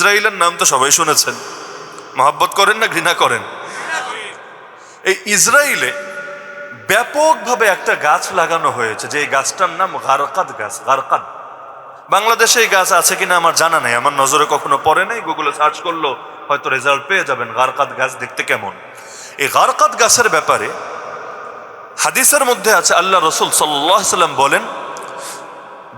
ইসরায়েলের নাম তো সবাই শুনেছেন। মহাব্বত করেন না ঘৃণা করেন? এই ইসরায়েলে ব্যাপকভাবে একটা গাছ লাগানো হয়েছে, যে এই গাছটার নাম গারকাদ গাছ, গারকাদ। বাংলাদেশে এই গাছ আছে কিনা আমার জানা নেই, আমার নজরে কখনো পড়ে নাই। গুগলে সার্চ করল, হয়তো রেজাল্ট পেয়ে যাবেন, গারকাদ গাছ দেখতে কেমন। এই গারকাদ গাছের ব্যাপারে হাদিসের মধ্যে আছে, আল্লাহ রসুল সাল্লাহ সাল্লাম বলেন,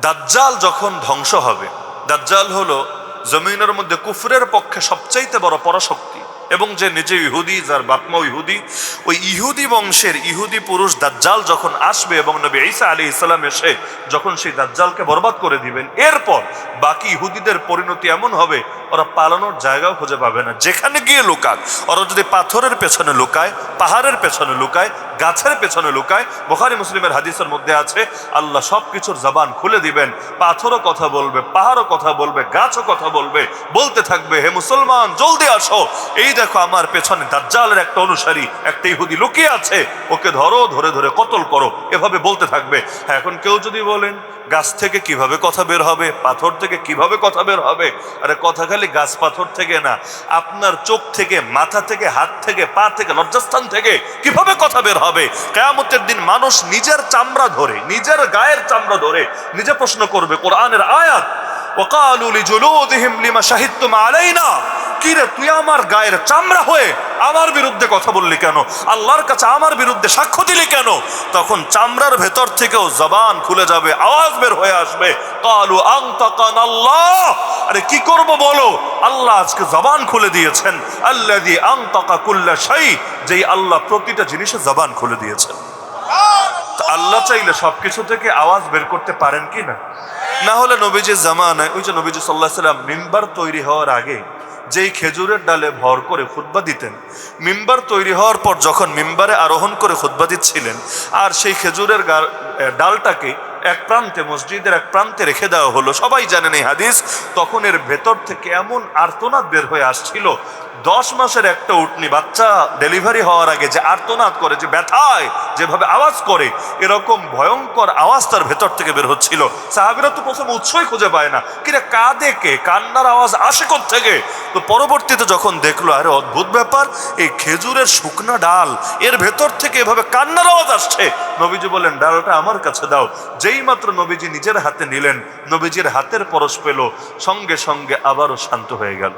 দাজ্জাল যখন ধ্বংস হবে, দাজ্জাল হলো জমিনের মধ্যে কুফরের পক্ষে সবচাইতে বড় পরাশক্তি। এবং যে নিজে ইহুদি, যার বাপমা ইহুদি, ওই ইহুদি বংশের ইহুদি পুরুষ দাজ্জাল যখন আসবে এবং নবী ঈসা আলী ইসলাম এসে যখন সেই দাজ্জালকে বরবাদ করে দিবেন, এরপর বাকি ইহুদিদের পরিণতি এমন হবে, ওরা পালানোর জায়গাও খুঁজে পাবে না। যেখানে গিয়ে লুকাক, ওরা যদি পাথরের পেছনে লুকায়, পাহাড়ের পেছনে লুকায় গাছের পেছনে লুকায়। বোখারি মুসলিমের হাদিসের মধ্যে আছে, আল্লাহ সব কিছুর জবান খুলে দিবেন, পাথরও কথা বলবে, পাহাড়ও কথা বলবে, গাছও কথা বলবে, বলতে থাকবে, হে মুসলমান, জলদি আসো। এই দেখো আমার পেছনে দাজ্জালের একটা অনুসারী, একটা ইহুদি লুকিয়ে আছে। ওকে ধরো, ধরে ধরে কতল করো, এভাবে বলতে থাকবে। হ্যাঁ এখন কেউ যদি বলেন গাছ থেকে কীভাবে কথা বের হবে, পাথর থেকে কীভাবে কথা বের হবে? আরে কথা খালি গাছ পাথর থেকে না, আপনার চোখ থেকে, মাথা থেকে, হাত থেকে, পা থেকে, লজ্জাস্থান থেকে কীভাবে কথা বের হবে? কেয়ামতের দিন মানুষ নিজের চামড়া ধরে, নিজের গায়ের চামড়া ধরে নিজে প্রশ্ন করবে, কোরআনের আয়াত وقالوا لجلودهم لما شهدتم علينا কিরে তুই আমার গায়ের চামড়া হয়ে আমার বিরুদ্ধে কথা বললি কেন আল্লাহর কাছে আমার বিরুদ্ধে সাক্ষ্য দিলি কেন তখন চামড়ার ভেতর থেকেও জবান খুলে যাবে আওয়াজ বের হয়ে আসবে কালু আংতাকান আল্লাহ আরে কি করব বলো আল্লাহ আজকে জবান খুলে দিয়েছেন আল্লাহ দিয়ে আংতাকা কুল্লা সাই যেই আল্লাহ প্রতিটা জিনিসে জবান খুলে দিয়েছেন তা আল্লাহ চাইলে সবকিছু থেকে আওয়াজ বের করতে পারেন কি না? না হলে নবীজির জামানায়, ওই যে নবীজি সাল্লাহ সাল্লাম মিম্বার তৈরি হওয়ার আগে যেই খেজুরের ডালে ভর করে খুতবা দিতেন, মিম্বার তৈরি হওয়ার পর যখন মিম্বারে আরোহণ করে খুতবা দিচ্ছিলেন, আর সেই খেজুরের ডালটাকে এক প্রান্তে, মসজিদের এক প্রান্তে রেখে দেওয়া হলো, সবাই জানেন এই হাদিস, তখন এর ভেতর থেকে এমন আর্তনাদ বের হয়ে আসছিল দশ মাসের একটা উটনি বাচ্চা ডেলিভারি হওয়ার আগে যে আর্তনাদ করে, যে ব্যথায়, যেভাবে আওয়াজ করে, এরকম ভয়ঙ্কর আওয়াজ তার ভেতর থেকে বের হচ্ছিল। সাহাবিরা তো প্রথম উৎসই খুঁজে পায় না। কিরে কাঁদে কে? কান্নার আওয়াজ আসে থেকে তো পরবর্তীতে যখন দেখল, আরে অদ্ভুত ব্যাপার, এই খেজুরের শুকনা ডাল, এর ভেতর থেকে এভাবে কান্নার আওয়াজ আসছে। নবীজি বলেন ডালটা আমার কাছে দাও। যেই মাত্র নবীজি নিজের হাতে নিলেন, নবীজির হাতের পরশ পেল, সঙ্গে সঙ্গে আবারও শান্ত হয়ে গেল।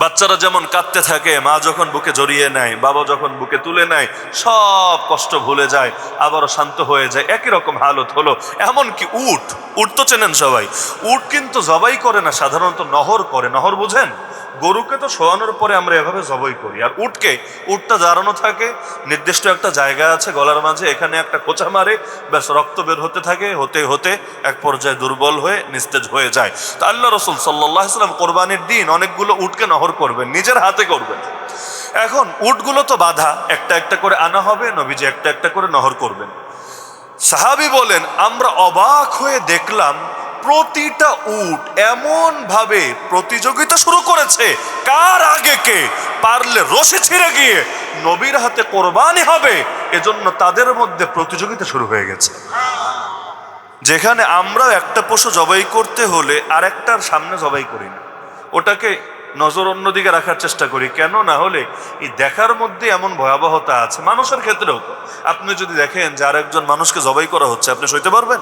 বাচ্চারা যেমন কাঁদতে থাকে, মা যখন বুকে জড়িয়ে নেয়, বাবা যখন বুকে তুলে নেয়, সব কষ্ট ভুলে যায়, আবারও শান্ত হয়ে যায়। একই রকম হালত হলো। এমনকি উট উট তো চেনেন সবাই। উট কিন্তু জবাই করে না, সাধারণত নহর করে। নহর বুঝেন? গরুকে তো শোয়ানোর পরে আমরা এভাবে জবই করি। আর উটকে, উটটা দাঁড়ানো থাকে, নির্দিষ্ট একটা জায়গা আছে গলার মাঝে, এখানে একটা খোঁচা মারে, ব্যাস রক্ত বের হতে থাকে, হতে হতে এক পর্যায়ে দুর্বল হয়ে নিস্তেজ হয়ে যায়। তো আল্লাহ রসুল সাল্লাহ ইসলাম কোরবানির দিন অনেকগুলো উটকে নহর করবেন, নিজের হাতে করবেন। এখন উটগুলো তো বাধা, একটা একটা করে আনা হবে, নবীজি একটা একটা করে নহর করবেন। সাহাবি বলেন, আমরা অবাক হয়ে দেখলাম প্রতিটা উট এমন ভাবে প্রতিযোগিতা শুরু করেছে। কার আগে কে পারলে রসে ছিঁড়ে গিয়ে নবীর হাতে কোরবানি হবে, এজন্য তাদের মধ্যে প্রতিযোগিতা শুরু হয়ে গেছে। যেখানে আমরা একটা পশু জবাই করতে হলে আরেকটার সামনে জবাই করি না। ওটাকে নজর অন্যদিকে রাখার চেষ্টা করি। কেন? না হলে এই দেখার মধ্যে এমন ভয়াবহতা আছে। মানুষের ক্ষেত্রেও আপনি যদি দেখেন যে আরেকজন মানুষকে জবাই করা হচ্ছে, আপনি সইতে পারবেন?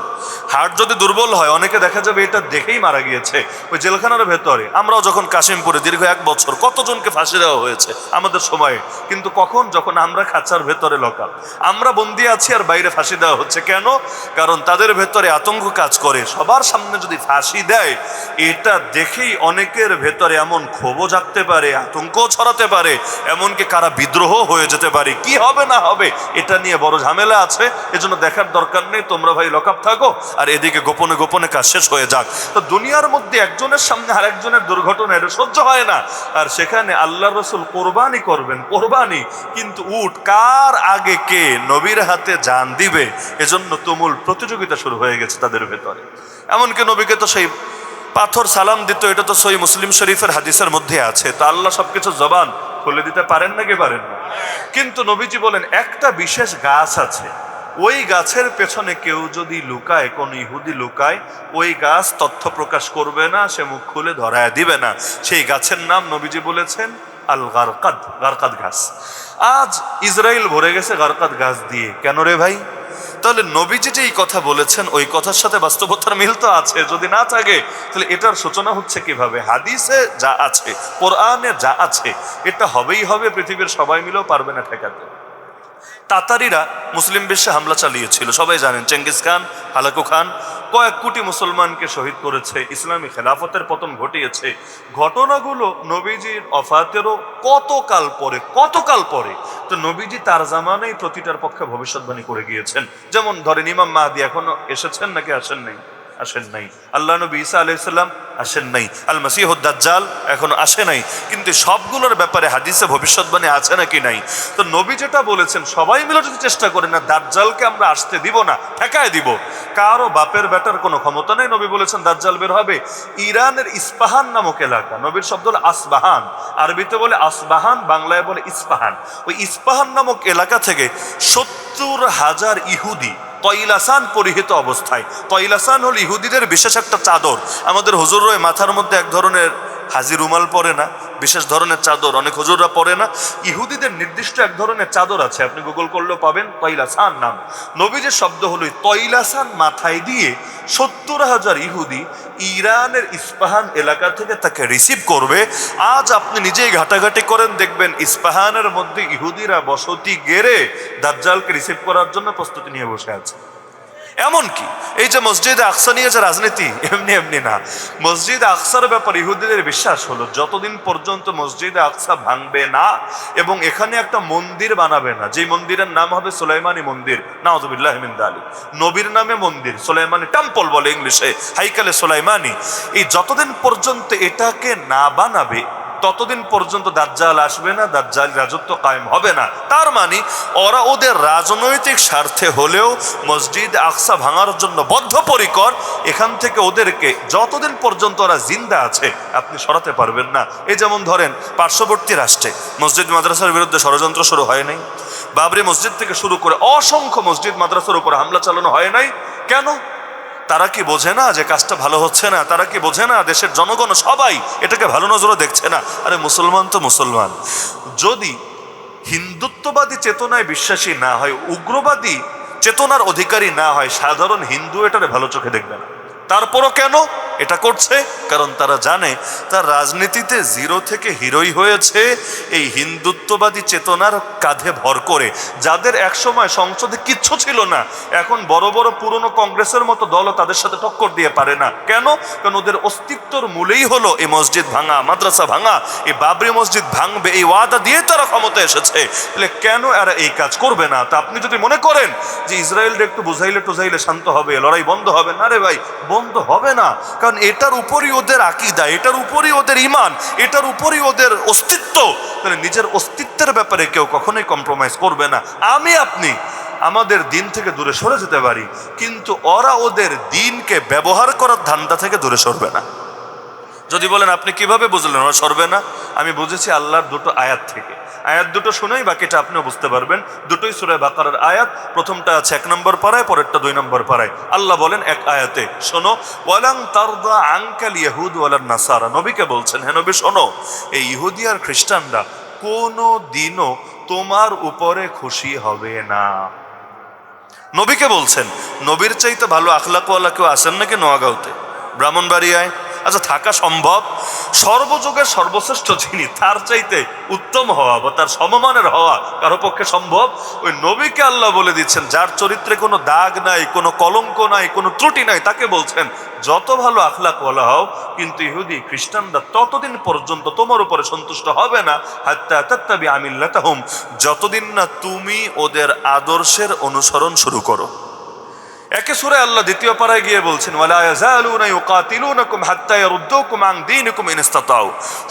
হার্ট যদি দুর্বল হয়, অনেকে দেখা যাবে এটা দেখেই মারা গিয়েছে। ওই জেলখানার ভেতরে। আমরাও যখন কাশিমপুরে দীর্ঘ এক বছর কতজনকে ফাঁসি দেওয়া হয়েছে আমাদের সময়ে, কিন্তু কখন? যখন আমরা খাঁচার ভেতরে লকাল। আমরা বন্দি আছি আর বাইরে ফাঁসি দেওয়া হচ্ছে। কেন? কারণ তাদের ভেতরে আতঙ্ক কাজ করে। সবার সামনে যদি ফাঁসি দেয়, এটা দেখেই অনেকের ভেতরে এমন ক্ষোভও জাগতে পারে, আতঙ্কও ছড়াতে পারে, এমনকি কারা বিদ্রোহ হয়ে যেতে পারে। কি হবে না হবে, এটা নিয়ে বড় ঝামেলা আছে, এজন্য দেখার দরকার নেই, তোমরা ভাই লকআপ থাকো, আর এদিকে গোপনে গোপনে কাজ শেষ হয়ে যাক। তো দুনিয়ার মধ্যে একজনের সামনে আরেকজনের দুর্ঘটনা, এটা সহ্য হয় না। আর সেখানে আল্লাহ রসুল কোরবানি করবেন, কোরবানি। কিন্তু উট কার আগে কে নবীর হাতে যান দিবে? এজন্য তুমুল প্রতিযোগিতা শুরু হয়ে গেছে তাদের ভেতরে। এমনকি নবীকে তো সেই পাথর সালাম দিত, এটা তো সই মুসলিম শরীফের হাদিসের মধ্যে আছে। তা আল্লাহ সবকিছু জবান খুলে দিতে পারেন নাকি পারেন কিন্তু নবীজি বলেন, একটা বিশেষ গাছ আছে। ওই গাছের পেছনে কেউ যদি লুকায়, কোন ইহুদি লুকায়, ওই গাছ তথ্য প্রকাশ করবে না, সে মুখ খুলে ধরায় দিবে না। সেই গাছের নাম নবীজি বলেছেন আল গারকাদ গারকাদ ঘাস আজ ইসরায়েল ভরে গেছে গারকাদ গাছ দিয়ে। কেন রে ভাই? তাহলে নবীজি যে এই কথা বলেছেন, ওই কথার সাথে বাস্তবতার মিল তো আছে। যদি না থাকে, তাহলে এটার সূচনা হচ্ছে কীভাবে? হাদিসে যা আছে, কোরআনে যা আছে, এটা হবেই হবে, পৃথিবীর সবাই মিলেও পারবে না ঠেকাতে। তাতারিরা মুসলিম বিশ্বে হামলা চালিয়েছিল। সবাই জানেন, চেঙ্গিস খান, হালাকু খান, কয়েক কোটি মুসলমানকে শহীদ করেছে। ইসলামী খেলাফতের পতন ঘটিয়েছে। ঘটনাগুলো নবীজির অফাতেরও কতকাল পরে কতকাল পরে? তো নবীজি তার জামানেই প্রতিটার পক্ষে ভবিষ্যৎবাণী করে গিয়েছেন। যেমন ধরেন, ইমাম মাহাদি এখনও এসেছেন নাকি আসেন নাই? আসেন নাই। আল্লাহ নবী ঈসা আলাইসাল্লাম আসেন নাই। আল দাজ্জাল এখনও আসে নাই। কিন্তু সবগুলোর ব্যাপারে হাদিসে ভবিষ্যৎবাণী আছে নাকি নাই? তো নবী যেটা বলেছেন, সবাই মিলে যদি চেষ্টা করেন না, দাজ্জালকে আমরা আসতে দিব না, ঠেকায় দিব। কারও বাপের বেটার কোনো ক্ষমতা নেই, নবী বলেছেন, দাজ্জাল বের হবে। ইরানের ইস্পাহান নামক এলাকা, নবীর শব্দ হলো আসবাহান। আরবিতে বলে আসবাহান, বাংলায় বলে ইস্পাহান। ওই ইস্পাহান নামক এলাকা থেকে সত্তর হাজার ইহুদি তৈলাসান পরিহিত অবস্থায়। কয়লাসান হল ইহুদিদের বিশেষ একটা চাদর। আমাদের হুজুর রয়ে মাথার মধ্যে এক ধরনের হাজি রুমাল পরে না, বিশেষ ধরনের চাদর, অনেক হজুররা পরে না। ইহুদিদের নির্দিষ্ট এক ধরনের চাদর আছে, আপনি গুগল করলেও পাবেন, তৈলাসান নাম। নবীজের শব্দ হলো এই তৈলাসান মাথায় দিয়ে সত্তর হাজার ইহুদি ইরানের ইস্পাহান এলাকা থেকে তাকে রিসিভ করবে। আজ আপনি নিজেই ঘাটাঘাটি করেন, দেখবেন ইস্পাহানের মধ্যে ইহুদিরা বসতি গেড়ে দাজ্জালকে রিসিভ করার জন্য প্রস্তুতি নিয়ে বসে আছে। এমনকি এই যে মসজিদে আকসা নিয়ে যে রাজনীতি, এমনি এমনি না। মসজিদ আকসার ব্যাপার ইহুদিদের বিশ্বাস হলো, যতদিন পর্যন্ত মসজিদে আকসা ভাঙবে না এবং এখানে একটা মন্দির বানাবে না যে মন্দিরের নাম হবে সুলাইমানি মন্দির নাওজুবিল্লাহ আলী নবীর নামে মন্দির, সুলাইমানি টেম্পল বলে ইংলিশে, হাইকালে সুলাইমানি। এই যতদিন পর্যন্ত এটাকে না বানাবে ততদিন পর্যন্ত দাজ্জাল আসবে না দাজ্জাল রাজত্ব কায়েম হবে না। তার মানে ওরা ওদের রাজনৈতিক স্বার্থে হলেও মসজিদ আকসা ভাঙার জন্য বদ্ধপরিকর, এখান থেকে ওদেরকে যতদিন পর্যন্ত ওরা জিন্দা আছে, আপনি সরাতে পারবেন না। এই যেমন ধরেন, পার্শ্ববর্তী রাষ্ট্রে মসজিদ মাদ্রাসার বিরুদ্ধে ষড়যন্ত্র শুরু হয় নাই, বাবরি মসজিদ থেকে শুরু করে অসংখ্য মসজিদ মাদ্রাসার উপরে হামলা চালানো হয় নাই। কেন? তারা কি বোঝে না যে কাজটা ভালো হচ্ছে না? তারা কি বোঝে না দেশের জনগণ সবাই এটাকে ভালো নজরে দেখছে না? আরে মুসলমান তো মুসলমান। যদি হিন্দুত্ববাদী চেতনায় বিশ্বাসী না হয়, উগ্রবাদী চেতনার অধিকারী না হয়, সাধারণ হিন্দু এটারে ভালো চোখে দেখবে না। তারপরও কেন? এটা করছে, কারণ তারা জানে তার রাজনীতিতে জিরো থেকে হিরোই হয়েছে এই হিন্দুত্ববাদী চেতনার কাঁধে ভর করে, যাদের একসময় সংসদে কিচ্ছু ছিল না। এখন বড় বড় পুরনো কংগ্রেসের মতো দলও তাদের সাথে টক্কর দিয়ে পারে না। কেন? কারণ ওদের অস্তিত্বর মূলেই হলো এই মসজিদ ভাঙা, মাদ্রাসা ভাঙা এই বাবরি মসজিদ ভাঙবে, এই ওয়াদা দিয়ে তারা ক্ষমতা এসেছে। তাহলে কেন এরা এই কাজ করবে না? তা আপনি যদি মনে করেন যে ইসরায়েলটা একটু বুঝাইলে টুঝাইলে শান্ত হবে, লড়াই বন্ধ হবে, না রে ভাই, বন্ধ হবে না। এটার উপরই ওদের আকিদা, এটার উপরই ওদের ইমান এটার উপরই ওদের অস্তিত্ব। তাহলে নিজের অস্তিত্বের ব্যাপারে কেউ কখনোই কম্প্রোমাইজ করবে না। আমি, আপনি আমাদের দিন থেকে দূরে সরে যেতে পারি, কিন্তু ওরা ওদের দিনকে ব্যবহার করার ধান্দা থেকে দূরে সরবে না। যদি বলেন, আপনি কীভাবে বুঝলেন? ওরা সরবে না। আমি বুঝেছি আল্লাহর দুটো আয়াত থেকে। আয়াত দুটো শুনেই বাকিটা আপনিও বুঝতে পারবেন। দুটোই সুরায় বাকারের আয়াত। প্রথমটা আছে এক নম্বর পাড়ায়, পরেরটা দুই নম্বর পাড়ায়। আল্লাহ বলেন এক আয়াতে, শোনো, ওয়ালাং তারদা আঙ্কাল ইহুদ ওয়ালান নাসারা। নবীকে বলছেন হ্যাঁ নবী, শোনো, এই ইহুদি আর খ্রিস্টানরা কোনো দিনও তোমার উপরে খুশি হবে না। নবীকে বলছেন, নবীর চাইতে ভালো আখলাকওয়ালা কেউ আসেন নাকি নোয়াগাঁওতে? ব্রাহ্মণবাড়িয়ায়? আচ্ছা থাকা সম্ভব? সর্বযুগের সর্বশ্রেষ্ঠ যিনি, তার চাইতে উত্তম হওয়া বা তার সমমানের হওয়া কারও পক্ষে সম্ভব? ওই নবীকে আল্লাহ বলে দিচ্ছেন, যার চরিত্রে কোনো দাগ নাই, কোনো কলঙ্ক নাই, কোনো ত্রুটি নাই, তাকে বলছেন, যত ভালো আখলাক বলা হও, কিন্তু ইহুদি খ্রিস্টানরা ততদিন পর্যন্ত তোমার উপরে সন্তুষ্ট হবে না, হাত্তা তাত্তাবি আমিল্লাতাহুম। যতদিন না তুমি ওদের আদর্শের অনুসরণ শুরু করো। একে সুরে আল্লাহ দ্বিতীয় পাড়ায় গিয়ে বলছেন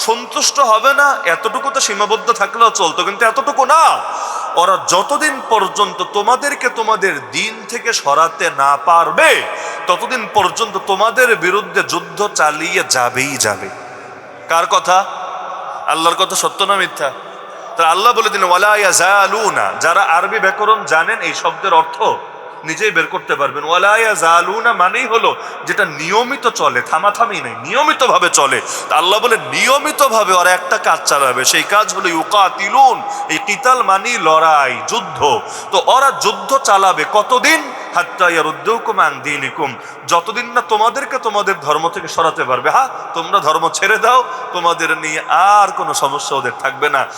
সন্তুষ্ট হবে না, এতটুকু তো সীমাবদ্ধ থাকলেও চলতো, কিন্তু এতটুকু না। ওরা যতদিন পর্যন্ত তোমাদেরকে তোমাদের দিন থেকে সরাতে না পারবে, ততদিন পর্যন্ত তোমাদের বিরুদ্ধে যুদ্ধ চালিয়ে যাবেই যাবে। কার কথা? আল্লাহর কথা সত্য না মিথ্যা? তা আল্লাহ বলে দিন ওয়ালা যারা আরবি ব্যাকরণ জানেন, এই শব্দের অর্থ নিজেই বের করতে পারবেন। ওয়ালায়া জালুনা মানেই হলো যেটা নিয়মিত চলে থামাথামি নেই, নিয়মিতভাবে চলে। তা আল্লাহ বলে নিয়মিতভাবে ওরা একটা কাজ চালাবে, সেই কাজ হলো ইউকা তিলুন এই কিতাল মানি লড়াই, যুদ্ধ। তো ওরা যুদ্ধ চালাবে কতদিন? যতদিন না তোমাদেরকে তোমাদের ধর্ম থেকে সরাতে পারবে। হ্যাঁ তোমরা ধর্ম ছেড়ে দাও, তোমাদের নিয়ে আর কোনো সমস্যা ওদের থাকবে না।